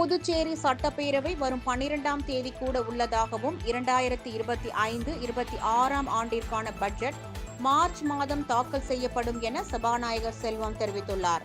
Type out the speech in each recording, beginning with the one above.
புதுச்சேரி சட்டப்பேரவை வரும் பன்னிரெண்டாம் தேதி கூட உள்ளதாகவும் இரண்டாயிரத்தி இருபத்தி ஐந்து இருபத்தி ஆறாம் ஆண்டிற்கான பட்ஜெட் மார்ச் மாதம் தாக்கல் செய்யப்படும் என சபாநாயகர் செல்வம் தெரிவித்துள்ளார்.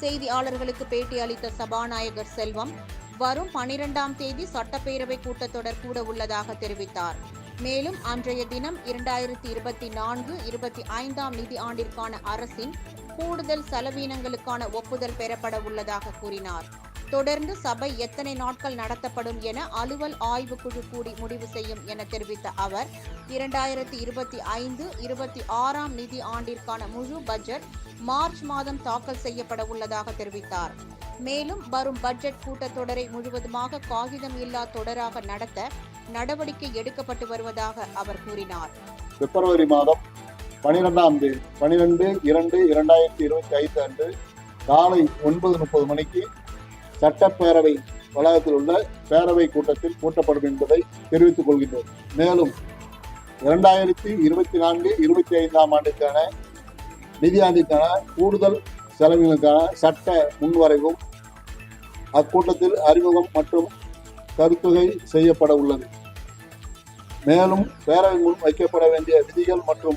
செய்தியாளர்களுக்கு பேட்டி அளித்த சபாநாயகர் செல்வம் வரும் பனிரெண்டாம் தேதி சட்டப்பேரவை கூட்டத்தொடர் கூட உள்ளதாக தெரிவித்தார். மேலும் அன்றைய தினம் இரண்டாயிரத்தி இருபத்தி நான்கு இருபத்தி ஐந்தாம் நிதி ஆண்டிற்கான அரசின் கூடுதல் செலவீனங்களுக்கான ஒப்புதல் பெறப்பட உள்ளதாக கூறினார். தொடர்ந்து சபை எத்தனை நாட்கள் நடத்தப்படும் என அலுவல் ஆய்வுக்குழு கூடி முடிவு செய்யும் என தெரிவித்த அவர் இரண்டாயிரத்தி இருபத்தி ஐந்து இருபத்தி ஆறாம் நிதி ஆண்டிற்கான முழு பட்ஜெட் மார்ச் மாதம் தாக்கல் செய்யப்பட உள்ளதாக தெரிவித்தார். மேலும் வரும் பட்ஜெட் கூட்டத்தொடரை முழுவதுமாக காகிதம் இல்லா தொடராக நடத்த நடவடிக்கை எடுக்கப்பட்டு வருவதாக அவர் கூறினார். பிப்ரவரி மாதம் பனிரெண்டாம் தேதி பனிரெண்டு இரண்டு இரண்டாயிரத்தி இருபத்தி ஐந்து அன்று காலை ஒன்பது முப்பது மணிக்கு சட்டப்பேரவை வளாகத்தில் உள்ள பேரவை கூட்டத்தில் கூட்டப்படும் என்பதை தெரிவித்துக் கொள்கின்றோம். மேலும் இரண்டாயிரத்தி இருபத்தி நான்கு இருபத்தி ஐந்தாம் ஆண்டுக்கான நிதியாண்டிற்கான கூடுதல் செலவினங்களுக்கான சட்ட முன்வரைவும் அக்கூட்டத்தில் அறிமுகம் மற்றும் கருத்துகை செய்யப்பட உள்ளது. மேலும் பேரவை முன் வைக்கப்பட வேண்டிய விதிகள் மற்றும்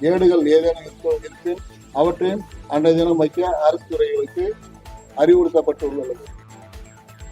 ஏடுகள் ஏதேனும் இருக்க- இருப்பின் அவற்றையும் அன்றைய தினம் வைக்க அரசு துறைகளுக்கு அறிவுறுத்தப்பட்டுள்ளது.